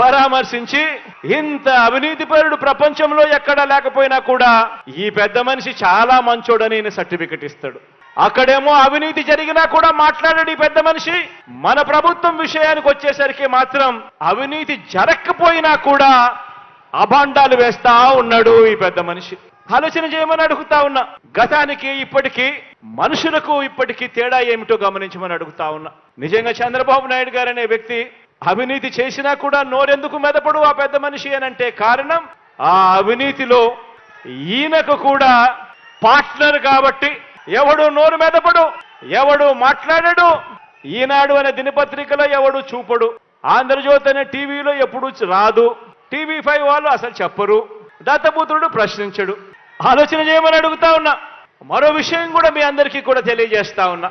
పరామర్శించి ఇంత అవినీతిపరుడు ప్రపంచంలో ఎక్కడా లేకపోయినా కూడా ఈ పెద్ద మనిషి చాలా మంచోడని ఈయన సర్టిఫికెట్ ఇస్తాడు. అక్కడేమో అవినీతి జరిగినా కూడా మాట్లాడాడు ఈ పెద్ద మనిషి. మన ప్రభుత్వం విషయానికి వచ్చేసరికి మాత్రం అవినీతి జరగకపోయినా కూడా అభాండాలు వేస్తా ఉన్నాడు ఈ పెద్ద మనిషి. ఆలోచన చేయమని అడుగుతా ఉన్నా. గతానికి ఇప్పటికీ మనుషులకు ఇప్పటికీ తేడా ఏమిటో గమనించమని అడుగుతా ఉన్నా. నిజంగా చంద్రబాబు నాయుడు గారు అనే వ్యక్తి అవినీతి చేసినా కూడా నోరెందుకు మెదపడు ఆ పెద్ద మనిషి అని అంటే కారణం? ఆ అవినీతిలో ఈయనకు కూడా పార్ట్నర్ కాబట్టి ఎవడు నోరు మెదపడు ఎవడు మాట్లాడడు ఈనాడు అనే దినపత్రికలో ఎవడు చూపడు. ఆంధ్రజ్యోతి అనే టీవీలో ఎప్పుడు రాదు. టీవీ ఫైవ్ వాళ్ళు అసలు చెప్పరు. దత్తపుత్రుడు ప్రశ్నించడు. ఆలోచన చేయమని అడుగుతా ఉన్నా. మరో విషయం కూడా మీ అందరికీ కూడా తెలియజేస్తా ఉన్నా.